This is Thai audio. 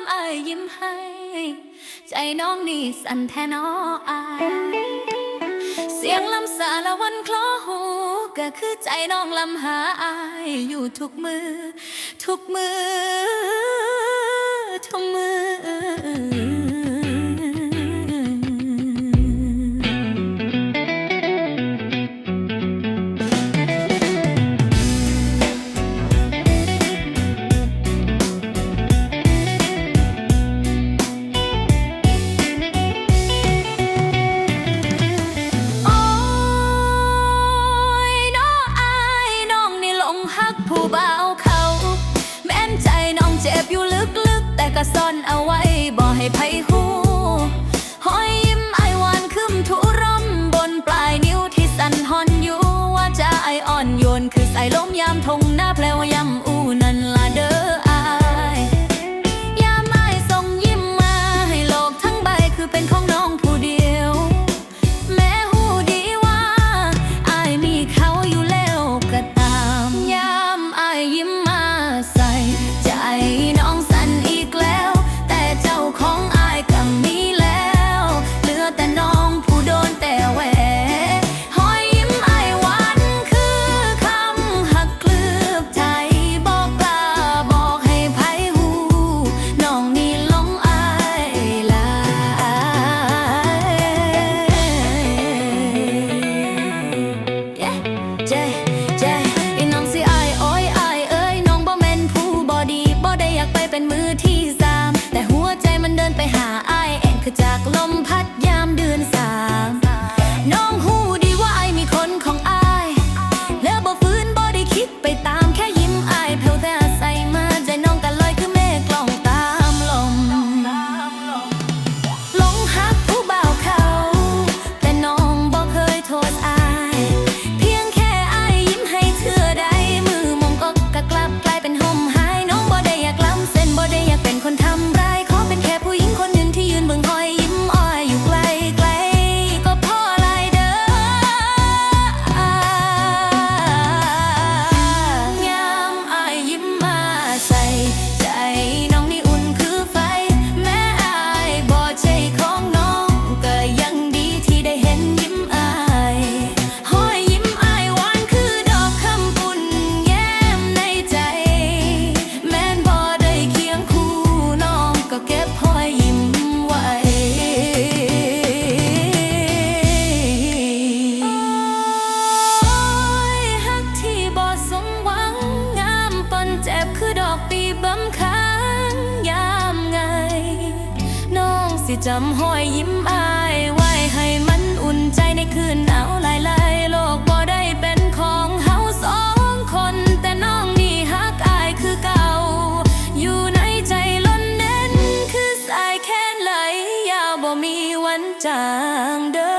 ามอายยิ้มให้ ใจน้องนี่สั่นแท้น้ออายเสียงลำสาละวันคล้อหู ก็คือใจน้องลำหาอายอยู่ทุกมือ ทุกมือ ทุกมือ็ซ่อนเอาไว้บ่ให้ไพหูหอยยิ้มไอวานคึมนทุรมบนปลายนิ้วที่สั่นหอนอยู่ว่าจะไออ่อนโยนคือใส่ลมยามทงหน้าแปลว่าิจำห้อยยิ้มอายไว้ให้มันอุ่นใจในคืนหนาวหลายลโลกบ่ได้เป็นของเฮาสองคน แต่น้องนี่ฮักอายคือเก่า อยู่ในใจล้นเน้นคือสายแค้นไหลยาวบ่มีวันจางเด้อ